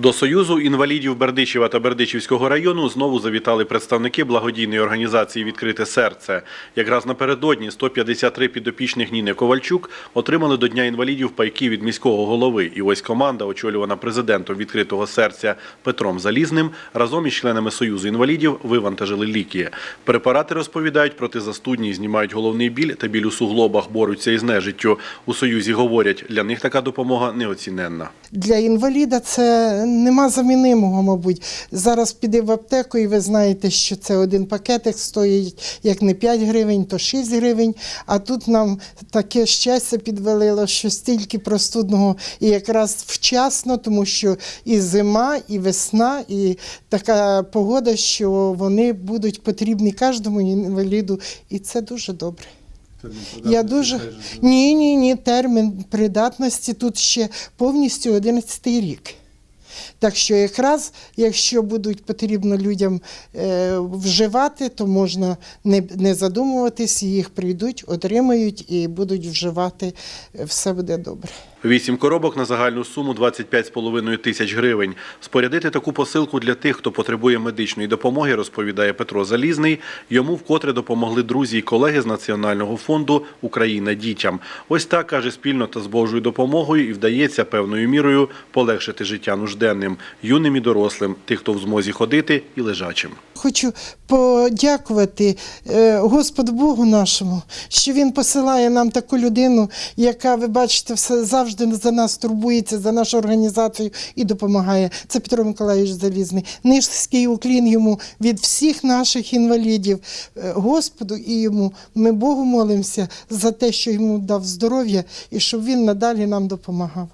До Союзу інвалідів Бердичева та Бердичівського району знову завітали представники благодійної організації Відкрите серце. Якраз напередодні 153 підопічних Ніни Ковальчук отримали до Дня інвалідів пайки від міського голови. І ось команда, очолювана президентом відкритого серця Петром Залізним, разом із членами Союзу інвалідів вивантажили ліки. Препарати розповідають протизастудні, знімають головний біль та біль у суглобах, борються із нежиттю. У Союзі говорять, для них така допомога неоціненна. Для інваліда це нема замінимого, мабуть. Зараз піде в аптеку, і ви знаєте, що це один пакетик стоїть як не 5 гривень, то 6 гривень. А тут нам таке щастя підвалило, що стільки простудного і якраз вчасно, тому що і зима, і весна, і така погода, що вони будуть потрібні кожному інваліду, і це дуже добре. Я дуже ні, ні, ні, термін придатності тут ще повністю 11 рік. Так що якраз, якщо будуть потрібно людям е, вживати, то можна не, задумуватись, їх прийдуть, отримають і будуть вживати, е, все буде добре. Вісім коробок на загальну суму 25,5 тисяч гривень. Спорядити таку посилку для тих, хто потребує медичної допомоги, розповідає Петро Залізний. Йому вкотре допомогли друзі і колеги з Національного фонду Україна дітям. Ось так каже спільно та з Божою допомогою і вдається певною мірою полегшити життя нужденним, юним і дорослим, тих, хто в змозі ходити і лежачим. Хочу подякувати е, Господу Богу нашому, що Він посилає нам таку людину, яка, ви бачите, завжди за нас турбується, за нашу організацію і допомагає. Це Петро Миколаївич Залізний. Низький уклін йому від всіх наших інвалідів. Е, Господу і йому. Ми Богу молимося за те, що йому дав здоров'я і щоб він надалі нам допомагав.